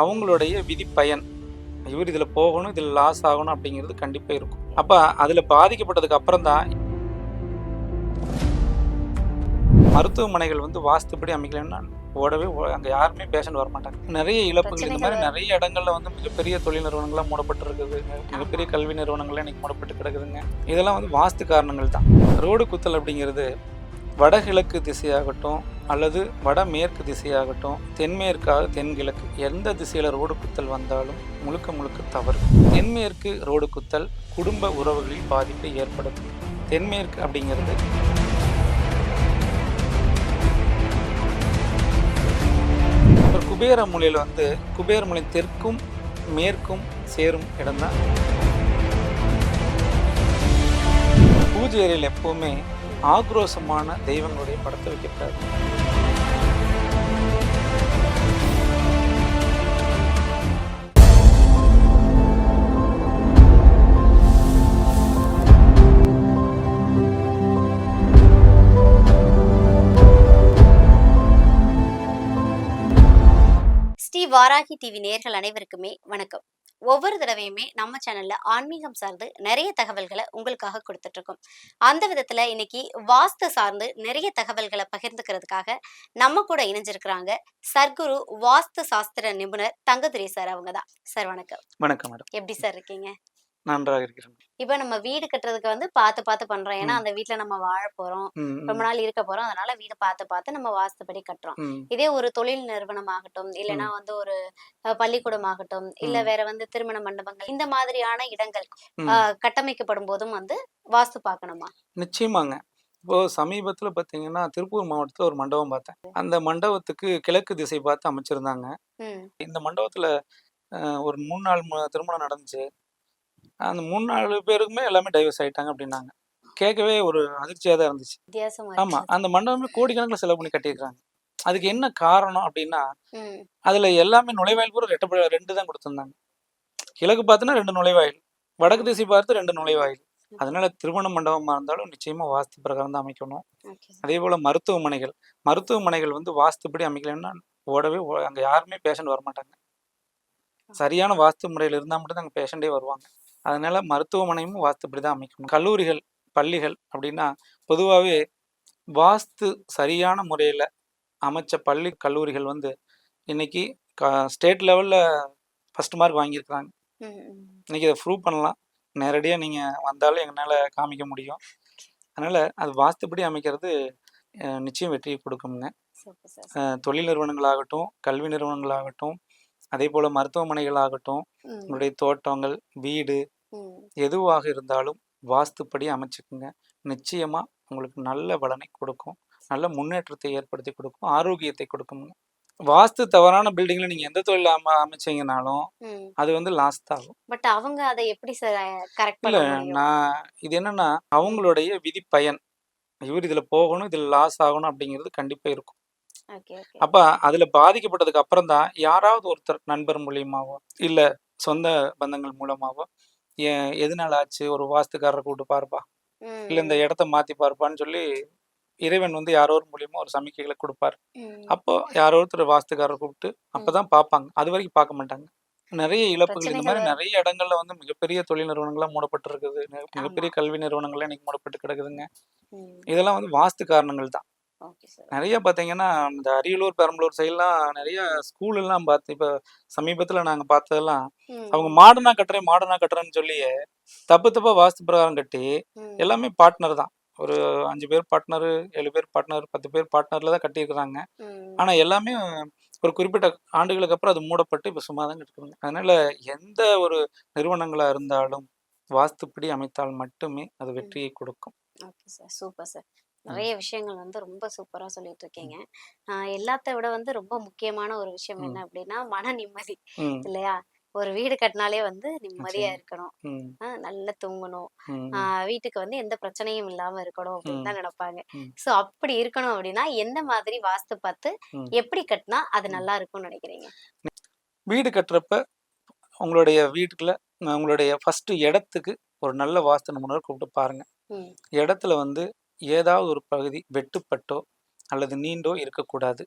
அவங்களுடைய விதி பயன் இவர் இதில் போகணும் இதில் லாஸ் ஆகணும் அப்படிங்கிறது கண்டிப்பாக இருக்கும். அப்போ அதில் பாதிக்கப்பட்டதுக்கு அப்புறம் தான் மருத்துவமனைகள் வந்து வாஸ்துப்படி அமைக்கலைன்னா ஓடவே அங்கே யாருமே பேஷண்ட் வர மாட்டாங்க நிறைய இழப்புகள் இந்த மாதிரி நிறைய இடங்கள்ல வந்து மிகப்பெரிய தொழில் நிறுவனங்கள்லாம் மூடப்பட்டு இருக்குது மிகப்பெரிய கல்வி நிறுவனங்கள்லாம் இன்னைக்கு மூடப்பட்டு கிடக்குதுங்க. இதெல்லாம் வந்து வாஸ்து காரணங்கள் தான். ரோடு குத்தல் அப்படிங்கிறது வடகிழக்கு திசையாகட்டும் அல்லது வடமேற்கு திசையாகட்டும் தென்மேற்காக தென்கிழக்கு எந்த திசையில் ரோடு குத்தல் வந்தாலும் முழுக்க முழுக்க தவறு. தென்மேற்கு ரோடு குத்தல் குடும்ப உறவுகளில் பாதிப்பை ஏற்படுத்தும். தென்மேற்கு அப்படிங்கிறது அப்புறம் குபேர மூலையில் வந்து குபேர மூலை தெற்கும் மேற்கும் சேரும் இடம்தான். பூஜை அறையில் எப்போவுமே ஆக்ரோஷமான தெய்வங்களுடைய படத்தை வைக்கக்கூடாது ஸ்ரீ வாராகி டிவி நேர்கள் அனைவருக்குமே வணக்கம். ஒவ்வொரு தடவையுமே நம்ம சேனல்ல ஆன்மீகம் சார்ந்து நிறைய தகவல்களை உங்களுக்காக கொடுத்துட்டு இருக்கோம் அந்த விதத்துல இன்னைக்கு வாஸ்து சார்ந்து நிறைய தகவல்களை பகிர்ந்துக்கிறதுக்காக நம்ம கூட இணைஞ்சிருக்கிறாங்க சர்க்குரு வாஸ்து சாஸ்திர நிபுணர் தங்கதுரை சார் அவங்க தான் சார் வணக்கம். வணக்கம் மேடம். எப்படி சார் இருக்கீங்க? நன்றாக இருக்கிறேன். இப்போ நம்ம வீடு கட்டுறதுக்கு வந்து பார்த்து பார்த்து பண்றோம். ஏன்னா. அந்த வீட்ல நம்ம வாழ போறோம். ரொம்ப நாள் இருக்க போறோம். அதனால வீடு பார்த்து பார்த்து நம்ம வாஸ்துப்படி கட்டுறோம். இதே ஒரு தொழில் நிறுவனம் ஆகட்டும் இல்லைன்னா வந்து ஒரு பள்ளிக்கூடம் ஆகட்டும் இல்ல. வேற வந்து திருமண மண்டபங்கள் இந்த மாதிரியான இடங்கள் கட்டமைக்கப்படும் போதும் வந்து வாஸ்து பார்க்கணுமா நிச்சயமாங்க. இப்போ சமீபத்தில் பார்த்தீங்கன்னா திருப்பூர் மாவட்டத்தில் ஒரு மண்டபம் பார்த்தேன் அந்த மண்டபத்துக்கு கிழக்கு திசை பார்த்து அமைச்சிருந்தாங்க. இந்த மண்டபத்தில் ஒரு மூணு நாள் திருமணம் நடந்துச்சு. அந்த மூணு நாலு பேருக்குமே எல்லாமே டைவர்ஸ் ஆயிட்டாங்க அப்படின்னாங்க. கேட்கவே ஒரு அதிர்ச்சியாக தான் இருந்துச்சு. ஆமா. அந்த மண்டபமே கோடிக்கணக்கில் செலவு பண்ணி கட்டியிருக்காங்க அதுக்கு என்ன காரணம் அப்படின்னா அதுல எல்லாமே நுழைவாயில் பூரா ரெட்டப்பட ரெண்டு தான் கொடுத்துருந்தாங்க. கிழக்கு பார்த்துனா ரெண்டு நுழைவாயில் வடக்கு திசை பார்த்து ரெண்டு நுழைவாயில். அதனால திருமண மண்டபமா இருந்தாலும் நிச்சயமா வாஸ்து பிரகாரம் தான் அமைக்கணும். அதே போல மருத்துவமனைகள் மருத்துவமனைகள் வந்து வாஸ்துப்படி அமைக்கலைன்னா ஓடவே அங்க யாருமே பேஷண்ட் வர மாட்டாங்க சரியான வாஸ்து முறையில் இருந்தால் மட்டும் அங்கே பேஷண்டே வருவாங்க. அதனால மருத்துவமனையும் வாஸ்துப்படி தான் அமைக்கணும் கல்லூரிகள் பள்ளிகள் அப்படின்னா பொதுவாகவே வாஸ்து சரியான முறையில் அமைச்ச பள்ளி கல்லூரிகள் வந்து இன்னைக்கு ஸ்டேட் லெவலில் ஃபர்ஸ்ட் மார்க் வாங்கியிருக்கிறாங்க. இன்னைக்கு அதை ப்ரூவ் பண்ணலாம். நேரடியாக நீங்கள் வந்தாலும் எங்களால் காமிக்க முடியும். அதனால் அது வாஸ்துப்படி அமைக்கிறது நிச்சயம் வெற்றியை கொடுக்குங்க தொழில் நிறுவனங்களாகட்டும் கல்வி நிறுவனங்களாகட்டும் அதே போல் மருத்துவமனைகளாகட்டும் உங்களுடைய தோட்டங்கள் வீடு எதுவாக இருந்தாலும் வாஸ்துப்படி அமைச்சுக்குங்க. நிச்சயமாக உங்களுக்கு நல்ல பலனை கொடுக்கும். நல்ல முன்னேற்றத்தை ஏற்படுத்தி கொடுக்கும். ஆரோக்கியத்தை கொடுக்குங்க வாஸ்து தவறான பில்டிங்கில் நீங்கள் எந்த தொழில் அம அமைச்சீங்கனாலும் அது வந்து லாஸ்ட் ஆகும். பட் அவங்க அதை எப்படி சார் கரெக்ட் இல்லை நான் இது என்னன்னா அவங்களுடைய விதி பயன் இவர் இதில் போகணும் இதில் லாஸ் ஆகணும் அப்படிங்கிறது கண்டிப்பாக இருக்கும். அப்போ அதில் பாதிக்கப்பட்டதுக்கு அப்புறம் தான் யாராவது ஒருத்தர் நண்பர் மூலியமாவோ இல்லை சொந்த பந்தங்கள் மூலமாவோ ஏன் எதனால ஆச்சு? ஒரு வாஸ்துக்காரரை கூப்பிட்டு பாருப்பா. இல்லை இந்த இடத்த மாற்றி பாருப்பான்னு சொல்லி இறைவன் வந்து யாரோ ஒரு மூலியமா ஒரு சமிக்கைகளை கொடுப்பாரு. அப்போ யாரோ ஒருத்தர் வாஸ்துக்காரரை கூப்பிட்டு அப்பதான் பார்ப்பாங்க அது வரைக்கும் பார்க்க மாட்டாங்க. நிறைய இழப்புகள். இந்த மாதிரி நிறைய இடங்கள்ல வந்து மிகப்பெரிய தொழில் நிறுவனங்கள்லாம் மூடப்பட்டு இருக்குது மிகப்பெரிய கல்வி நிறுவனங்கள்லாம் இன்னைக்கு மூடப்பட்டு கிடக்குதுங்க. இதெல்லாம் வந்து வாஸ்து காரணங்கள் தான். நிறைய பார்த்தீங்கன்னா இந்த அரியலூர் பெரம்பலூர் சைட்லாம் நிறைய ஸ்கூல் எல்லாம் பார்த்து இப்போ சமீபத்தில் நாங்கள் பார்த்ததெல்லாம் அவங்க மாடர்னா கட்டுறேன் மாடர்னா கட்டுறேன்னு சொல்லி தப்பு தப்பா வாஸ்து பிரகாரம் கட்டி எல்லாமே பார்ட்னர் தான். ஒரு அஞ்சு பேர் பார்ட்னர் ஏழு பேர் பார்ட்னர் பத்து பேர் பார்ட்னர்ல தான் கட்டியிருக்கிறாங்க. ஆனால் எல்லாமே ஒரு குறிப்பிட்ட ஆண்டுகளுக்கு அப்புறம் அது மூடப்பட்டு இப்போ சும்மா தான் இருக்குதுங்க அதனால எந்த ஒரு நிறுவனங்களாக இருந்தாலும் வாஸ்துப்படி அமைத்தால் மட்டுமே அது வெற்றியை கொடுக்கும். Okay sir super sir. நிறைய விஷயங்கள் வந்து ரொம்ப சூப்பரா சொல்லிட்டு இருக்கீங்க. எல்லாத்த விட வந்து ரொம்ப முக்கியமான ஒரு விஷயம். என்ன அப்படின்னா மன நிம்மதி இல்லையா? ஒரு வீடு கட்டினாலே வந்து நிம்மதியா. இருக்கணும். நல்லா தூங்கணும். வீட்டுக்கு வந்து எந்த பிரச்சனையும் இல்லாம இருக்கணும் அப்படின்னு தான் நினைப்பாங்க. சோ அப்படி இருக்கணும் அப்படின்னா எந்த மாதிரி வாஸ்து பார்த்து. எப்படி கட்டினா அது நல்லா இருக்கும்னு நினைக்கிறீங்க? வீடு கட்டுறப்ப உங்களுடைய வீட்டுக்குள்ள உங்களுடைய ஃபர்ஸ்ட் இடத்துக்கு ஒரு நல்ல வாஸ்து நிபுணர் கூப்பிட்டு பாருங்க. இடத்துல வந்து ஏதாவது ஒரு பகுதி வெட்டுப்பட்டோ அல்லது நீண்டோ இருக்கக்கூடாது.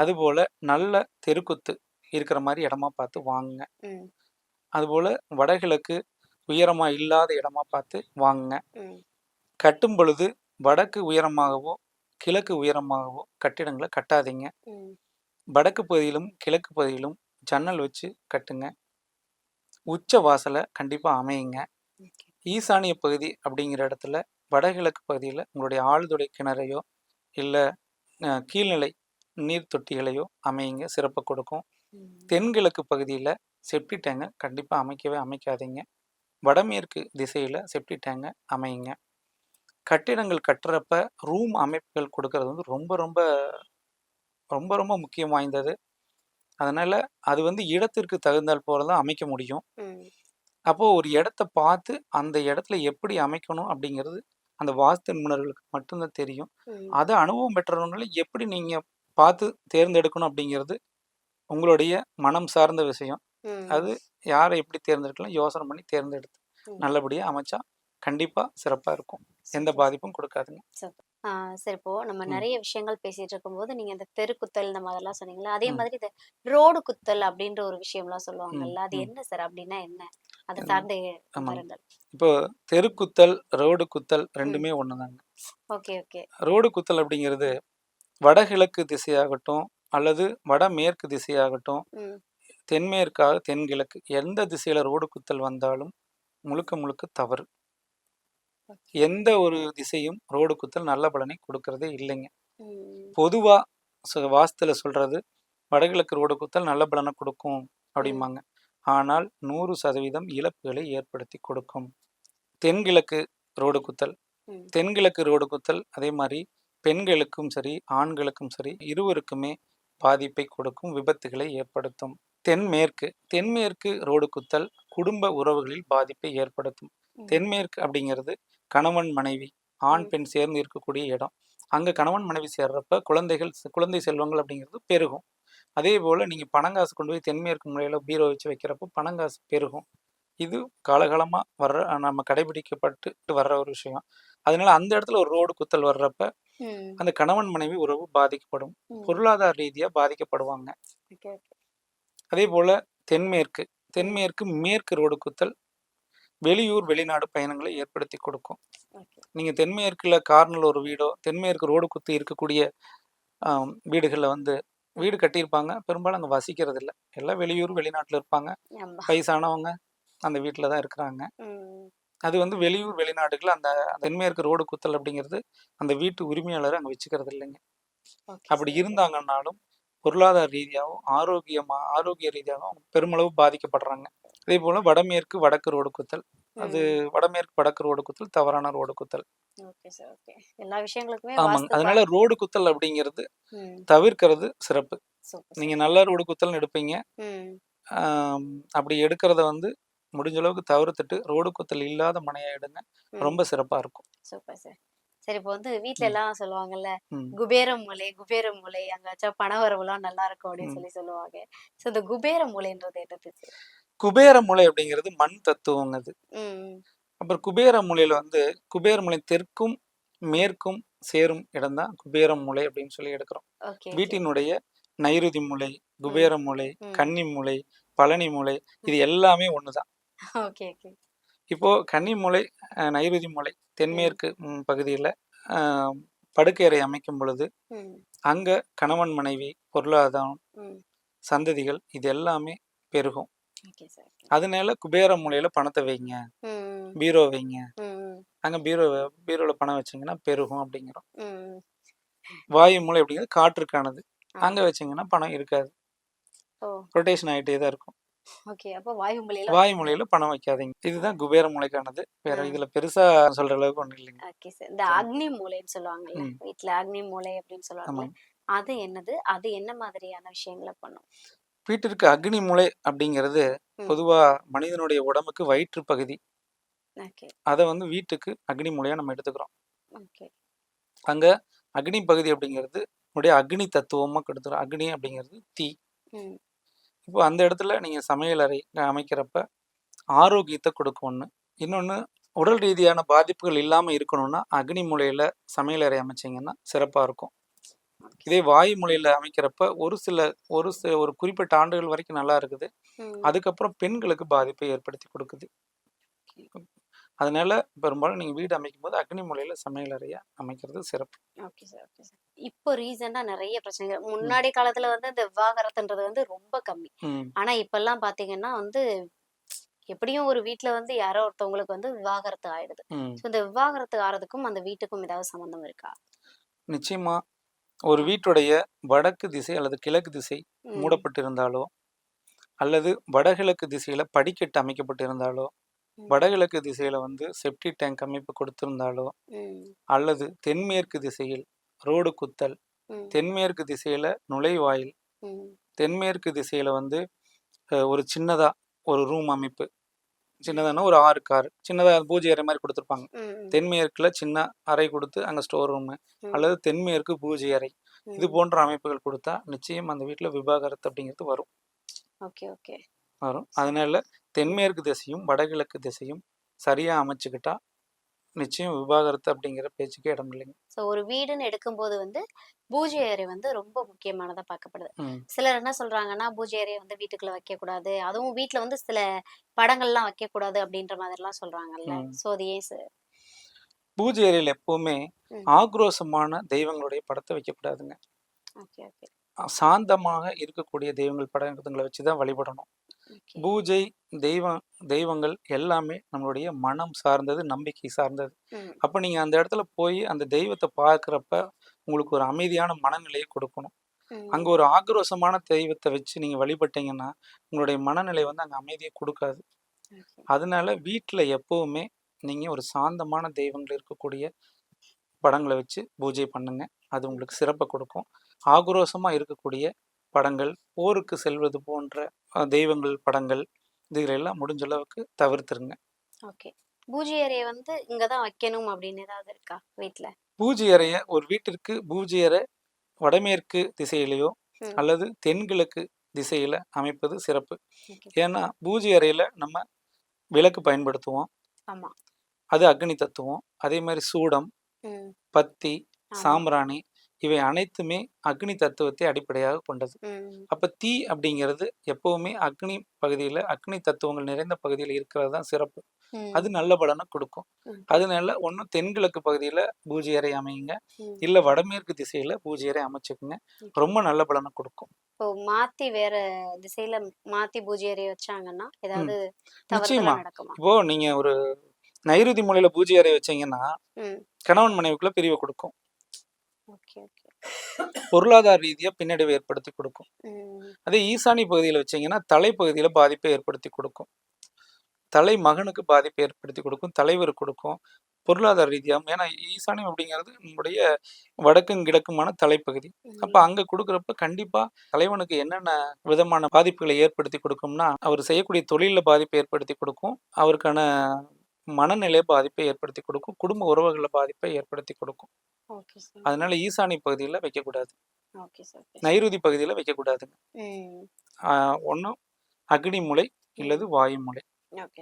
அதுபோல நல்ல தெருக்குத்து இருக்கிற மாதிரி இடமா பார்த்து வாங்குங்க. அதுபோல் வடகிழக்கு உயரமாக இல்லாத இடமா பார்த்து வாங்குங்க. கட்டும் பொழுது வடக்கு உயரமாகவோ கிழக்கு உயரமாகவோ கட்டிடங்களை கட்டாதீங்க. வடக்கு பகுதியிலும் கிழக்கு பகுதியிலும் ஜன்னல் வச்சு கட்டுங்க. உச்ச வாசலை கண்டிப்பாக அமையுங்க. ஈசானிய பகுதி அப்படிங்கிற இடத்துல வடகிழக்கு பகுதியில் உங்களுடைய ஆழ்துளை கிணறையோ இல்லை கீழ்நிலை நீர் தொட்டிகளையோ அமையுங்க சிறப்பு கொடுக்கும். தென்கிழக்கு பகுதியில் செப்டி டேங்கை கண்டிப்பாக அமைக்கவே அமைக்காதீங்க. வடமேற்கு திசையில் செப்டி டேங்கை அமையுங்க. கட்டிடங்கள் கட்டுறப்ப ரூம் அமைப்புகள் கொடுக்கறது வந்து ரொம்ப ரொம்ப ரொம்ப ரொம்ப முக்கியம் வாய்ந்தது. அதனால் அது வந்து இடத்திற்கு தகுந்தால் போல தான் அமைக்க முடியும். அப்போது ஒரு இடத்த பார்த்து அந்த இடத்துல எப்படி அமைக்கணும் அப்படிங்கிறது அந்த வாஸ்து நிபுணர்களுக்கு மட்டும்தான் தெரியும். அதை அனுபவம் பெற்றவங்களை எப்படி நீங்கள் பார்த்து தேர்ந்தெடுக்கணும் அப்படிங்கிறது உங்களுடைய மனம் சார்ந்த விஷயம். அது யாரை எப்படி தேர்ந்தெடுக்கலாம்? யோசனை பண்ணி தேர்ந்தெடுத்து ம். நல்லபடியாக அமைச்சா கண்டிப்பாக சிறப்பாக இருக்கும். எந்த பாதிப்பும் கொடுக்காதுங்க. சரி இப்போ நம்ம. நிறைய விஷயங்கள் பேசிட்டு இருக்கும்போது நீங்க இந்த தெருக்குத்தல் இந்த மாதிரிலாம் சொன்னீங்களா அதே. மாதிரி இந்த ரோடு குத்தல் அப்படின்ற ஒரு விஷயம்லாம் சொல்லுவாங்கல்ல அது. என்ன சார்? அப்படின்னா என்ன? அது. சார்ந்த இப்போ தெருக்குத்தல் ரோடு குத்தல் ரெண்டுமே ஒன்று தாங்க ஓகே ஓகே. ரோடு குத்தல் அப்படிங்கிறது வடகிழக்கு திசையாகட்டும் அல்லது வடமேற்கு திசையாகட்டும் தென்மேற்காக தென்கிழக்கு எந்த திசையில் ரோடு குத்தல் வந்தாலும் முழுக்க முழுக்க தவறு. எந்த ஒரு திசையும் ரோடு குத்தல் நல்ல பலனை கொடுக்கறதே இல்லைங்க. ம். பொதுவாக வாஸ்துல சொல்றது வடகிழக்கு ரோடு குத்தல் நல்ல பலனை கொடுக்கும் அப்படிம்பாங்க. ஆனால் நூறு சதவீதம் இழப்புகளை ஏற்படுத்தி கொடுக்கும். தென்கிழக்கு ரோடு குத்தல் தென்கிழக்கு ரோடு குத்தல் அதே மாதிரி பெண்களுக்கும் சரி ஆண்களுக்கும் சரி இருவருக்குமே பாதிப்பை கொடுக்கும் விபத்துகளை ஏற்படுத்தும். தென்மேற்கு தென்மேற்கு ரோடு குத்தல் குடும்ப உறவுகளில் பாதிப்பை ஏற்படுத்தும். தென்மேற்கு அப்படிங்கிறது கணவன் மனைவி ஆண். பெண் சேர்ந்து இருக்கக்கூடிய இடம். அங்கே கணவன் மனைவி சேர்றப்ப குழந்தைகள் குழந்தை செல்வங்கள் அப்படிங்கிறது பெருகும். அதே போல் நீங்கள் பணங்காசு கொண்டு போய் தென்மேற்கு முறையில் பீரோ வச்சு வைக்கிறப்போ பணங்காசு பெருகும். இது காலகாலமாக வர்ற நம்ம கடைபிடிக்கப்பட்டு வர்ற ஒரு விஷயம். அதனால அந்த இடத்துல ஒரு ரோடு குத்தல் வர்றப்ப அந்த கணவன் மனைவி உறவு பாதிக்கப்படும். பொருளாதார ரீதியாக பாதிக்கப்படுவாங்க. அதே போல் தென்மேற்கு தென்மேற்கு மேற்கு ரோடு குத்தல் வெளியூர் வெளிநாடு பயணங்களை ஏற்படுத்தி கொடுக்கும். நீங்கள் தென்மேற்கில் கார்னல் ஒரு வீடோ தென்மேற்கு ரோடு குத்து இருக்கக்கூடிய வீடுகளில் வந்து வீடு கட்டியிருப்பாங்க. பெரும்பாலும் அங்கே வசிக்கிறது இல்லை எல்லாம் வெளியூர் வெளிநாட்டில் இருப்பாங்க. வயசானவங்க அந்த வீட்டில் தான் இருக்கிறாங்க. அது வந்து வெளியூர் வெளிநாடுகள் அந்த தென்மேற்கு ரோடு குத்தல் அப்படிங்கிறது அந்த வீட்டு உரிமையாளர் அங்கே வச்சுக்கிறது இல்லைங்க. அப்படி இருந்தாங்கன்னாலும் பொருளாதார ரீதியாகவும் ஆரோக்கியமாக ஆரோக்கிய ரீதியாகவும் பெருமளவு பாதிக்கப்படுறாங்க. அதே போல் வடமேற்கு வடக்கு ரோடு குத்தல். அது வடமேற்கு வடக்கு ரோடு குத்தல் தவறான ரோடு குத்தல். Okay sir okay. எல்லா விஷயங்களுக்குமே ஆமாங்க. அதனால ரோடு குத்தல் அப்படிங்கிறது தவிர்க்கிறது சிறப்பு. நீங்க நல்ல ரோடு குத்தல்னு எடுப்பீங்க. அப்படி எடுக்கிறத வந்து முடிஞ்ச அளவுக்கு தவிர்த்துட்டு ரோடு குத்தல் இல்லாத மனையா எடுங்க. ரொம்ப சிறப்பா இருக்கும். Super sir. சரி இப்போ வந்து வீட்ல. எல்லாம் சொல்லுவாங்கல்ல ம். குபேர மூலை குபேர மூலை அங்க வச்சா பண வரவுலாம் நல்லா இருக்கும் அப்படின்னு. சொல்லி சொல்லுவாங்க. சோ இந்த குபேர மூலைன்றது என்னது குபேர மூலை அப்படிங்கிறது மண் தத்துவங்க அது அப்புறம் குபேர மூலையில வந்து குபேர மூலை தெற்கும் மேற்கும் சேரும் இடம் தான் குபேர மூலை அப்படின்னு சொல்லி எடுக்கிறோம். வீட்டினுடைய நைருதி மூலை குபேர மூலை. கன்னி மூலை பழனி மூலை இது எல்லாமே ஒண்ணுதான் இப்போ கன்னி அஹ், நைருதி மூலை தென்மேற்கு பகுதியில அஹ், படுக்கை அறை அமைக்கும் பொழுது அங்க கணவன் மனைவி பொருளாதாரம் சந்ததிகள் இது எல்லாமே பெருகும். அதனால குபேர மூலையில பணத்தை வைங்க. பீரோ வைங்க. அங்க பீரோ பீரோல பணம் வச்சீங்கன்னா பெருகும் அப்படிங்கிறோம். வாயு மூலை அப்படிங்கிறது காற்றுக்கானது. அங்க வச்சீங்கன்னா பணம் இருக்காது. ரொட்டேஷன் ஆகிட்டே தான் இருக்கும். வாயு மூலையில வாயு மூலையில பணம் வைக்காதீங்க. இதுதான் குபேர மூலைக்கானது வேற. இதுல பெருசா சொல்ற அளவுக்கு ஒண்ணும் இல்லைங்க. ஓகே சார் இந்த அக்னி மூலைன்னு சொல்லுவாங்கல்ல ம். வீட்ல அக்னி மூலை அப்படின்னு சொல்லுவாங்கல்ல ஆமாங்க. அது என்னது? அது என்ன மாதிரியான விஷயங்களை பண்ணும்? வீட்டிற்கு அக்னி மூலை அப்படிங்கிறது. பொதுவா மனிதனுடைய உடம்புக்கு வயிற்று பகுதி. அதை வந்து வீட்டுக்கு அக்னி மூலையா நம்ம எடுத்துக்கிறோம். ஓகே. அங்க அக்னி பகுதி அப்படிங்கிறது உடைய அக்னி தத்துவமா கொடுத்துரும். அக்னி அப்படிங்கிறது தீ. இப்போ அந்த இடத்துல நீங்க சமையல் அறை அமைக்கிறப்ப ஆரோக்கியத்தை கொடுக்கும் ஒன்று இன்னொன்று உடல் ரீதியான பாதிப்புகள் இல்லாமல் இருக்கணும்னா அக்னி மூலையில் சமையல் அறை அமைச்சிங்கன்னா சிறப்பாக இருக்கும். இதே வாயு முலையில் அமைக்கிறப்ப ஒரு சில ஒரு சில ஒரு குறிப்பிட்ட ஆண்டுகள் வரைக்கும் நல்லா இருக்குது. அதுக்கப்புறம் பெண்களுக்கு பாதிப்பை ஏற்படுத்தி கொடுக்குது. அதனால பெரும்பாலும் நீங்கள் வீடு அமைக்கும் போது அக்னி முலையில் சமையல் அறையை அமைக்கிறது சிறப்பு. Okay sir okay sir. இப்போ ரீசெண்டா நிறைய பிரச்சனைகள். முன்னாடி காலத்துல வந்து இந்த விவாகரத்துன்றது வந்து ரொம்ப கம்மி. ஆனா இப்பெல்லாம் பாத்தீங்கன்னா வந்து எப்படியும் ஒரு வீட்ல வந்து யாரோ ஒருத்தவங்களுக்கு வந்து விவாகரத்து ஆயிடுது. இந்த விவாகரத்து ஆறதுக்கும் அந்த வீட்டுக்கும் ஏதாவது சம்மந்தம் இருக்கா? நிச்சயமா. ஒரு வீட்டுடைய வடக்கு திசை அல்லது கிழக்கு திசை. மூடப்பட்டிருந்தாலோ அல்லது வடகிழக்கு திசையில படிக்கட்டு அமைக்கப்பட்டிருந்தாலோ. வடகிழக்கு திசையில வந்து செப்டி டேங்க் அமைப்பு கொடுத்திருந்தாலோ. அல்லது தென்மேற்கு திசையில் ரோடு குத்தல். தென்மேற்கு திசையில நுழைவாயில். தென்மேற்கு திசையில வந்து ஒரு சின்னதா ஒரு ரூம் அமைப்பு சின்னதானா ஒரு ஆறு கார் சின்னதா பூஜை அறை மாதிரி கொடுத்துருப்பாங்க. தென்மேற்குல சின்ன அறை கொடுத்து அங்க ஸ்டோர் ரூம். அல்லது தென்மேற்கு பூஜை அறை இது. போன்ற அமைப்புகள் கொடுத்தா நிச்சயம் அந்த வீட்டில் விவாகரத்து அப்படிங்கிறது வரும் ஓகே ஓகே வரும் அதனால தென்மேற்கு திசையும் வடகிழக்கு திசையும் சரியா அமைச்சுக்கிட்டா நிச்சயம் விவாகரத்து அப்படிங்கிற பேச்சுக்கு இடம் இல்லைங்க. ஸோ ஒரு வீடுன்னு எடுக்கும்போது வந்து பூஜை அறை வந்து ரொம்ப முக்கியமானதா பார்க்கப்படுது. சிலர் என்ன சொல்றாங்கன்னா பூஜை அறையை வந்து வீட்டுக்குள்ள வைக்க கூடாது அதுவும் வீட்ல வந்து சில படங்கள்லாம் வைக்க கூடாது அப்படின்ற மாதிரிலாம் சொல்றாங்கல்ல. ம். ஸோ அது ஏன் சார்? பூஜை அறையில் எப்பவுமே. ஆக்ரோஷமான தெய்வங்களுடைய படத்தை வைக்கக்கூடாதுங்க. Okay okay. சாந்தமாக இருக்கக்கூடிய தெய்வங்கள் படங்களை வச்சு தான் வழிபடணும். பூஜை தெய்வம் தெய்வங்கள் எல்லாமே நம்மளுடைய மனம் சார்ந்தது நம்பிக்கை சார்ந்தது. அப்போ நீங்கள் அந்த இடத்துல போய் அந்த தெய்வத்தை பார்க்குறப்ப உங்களுக்கு ஒரு அமைதியான மனநிலையை கொடுக்கணும். அங்கே ஒரு ஆக்ரோஷமான தெய்வத்தை வச்சு நீங்கள் வழிபட்டீங்கன்னா உங்களுடைய மனநிலை வந்து அங்கே அமைதியை கொடுக்காது. அதனால வீட்டில் எப்போவுமே நீங்கள் ஒரு சாந்தமான தெய்வங்கள் இருக்கக்கூடிய படங்களை வச்சு பூஜை பண்ணுங்க அது உங்களுக்கு சிறப்பை கொடுக்கும் ஆக்ரோஷமாக இருக்கக்கூடிய படங்கள் போருக்கு செல்வது போன்ற தெய்வங்கள் படங்கள் இதுகளெல்லாம் முடிஞ்ச அளவுக்கு தவிர்த்துருங்க ஓகே பூஜை அறையை வந்து இங்க தான் வைக்கணும் அப்படின்னு ஏதாவது இருக்கா வீட்ல பூஜை அறையை ஒரு வீட்டிற்கு பூஜை அறை வடமேற்கு திசையிலேயோ. அல்லது தென்கிழக்கு திசையில அமைப்பது சிறப்பு. ஏன்னா பூஜை அறையில நம்ம விளக்கு பயன்படுத்துவோம் ஆமா அது அக்னி தத்துவம் அதே மாதிரி சூடம். பத்தி. சாம்பிராணி இவை அனைத்துமே அக்னி தத்துவத்தை அடிப்படையாக கொண்டது. அப்ப தீ அப்படிங்கிறது எப்பவுமே அக்னி பகுதியில அக்னி தத்துவங்கள் நிறைந்த பகுதியில் இருக்கிறது தான் சிறப்பு. அது நல்ல பலனை கொடுக்கும். அதனால ஒன்றும் தென்கிழக்கு பகுதியில பூஜை அறை அமையுங்க. இல்ல வடமேற்கு திசையில பூஜை அறை அமைச்சுக்குங்க. ரொம்ப நல்ல பலனை கொடுக்கும் இப்போ மாத்தி வேற திசையில மாத்தி பூஜை அறையை வச்சாங்கன்னா ஏதாவது நிச்சயமா. இப்போ நீங்க ஒரு நைருதி மூலையில பூஜை அறை வச்சீங்கன்னா. கணவன் மனைவிக்குள்ள பிரிவை கொடுக்கும் பொருளாதார ரீதியா பின்னடைவை ஏற்படுத்தி கொடுக்கும். அதே ஈசானி பகுதியில் வச்சீங்கன்னா தலைப்பகுதியில பாதிப்பை ஏற்படுத்தி கொடுக்கும். தலை மகனுக்கு பாதிப்பை ஏற்படுத்தி கொடுக்கும் தலைவருக்கு கொடுக்கும். பொருளாதார ரீதியாகவும் ஏன்னா ஈசானியம் அப்படிங்கிறது நம்முடைய வடக்கும் கிழக்குமான தலைப்பகுதி. அப்ப. அங்க கொடுக்குறப்ப கண்டிப்பா தலைவனுக்கு என்னென்ன விதமான பாதிப்புகளை ஏற்படுத்தி கொடுக்கும்னா அவர் செய்யக்கூடிய தொழில பாதிப்பை ஏற்படுத்தி கொடுக்கும். அவருக்கான மனநிலை பாதிப்பை ஏற்படுத்தி கொடுக்கும். குடும்ப உறவுகள பாதிப்பை ஏற்படுத்தி கொடுக்கும். அதனால ஈசானி பகுதியில் வைக்கக்கூடாது. நைருதி பகுதியில் வைக்கக்கூடாதுங்க. ஒன்றும் அக்னி முலை இல்லது வாயு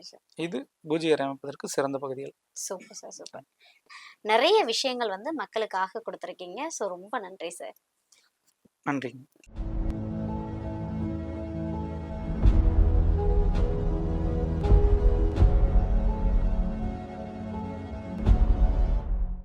சார். இது பூஜை அமைப்பதற்கு சிறந்த பகுதிகள். Super sir super. நிறைய விஷயங்கள் வந்து மக்களுக்காக கொடுத்துருக்கீங்க. ஸோ ரொம்ப நன்றி சார். நன்றிங்க.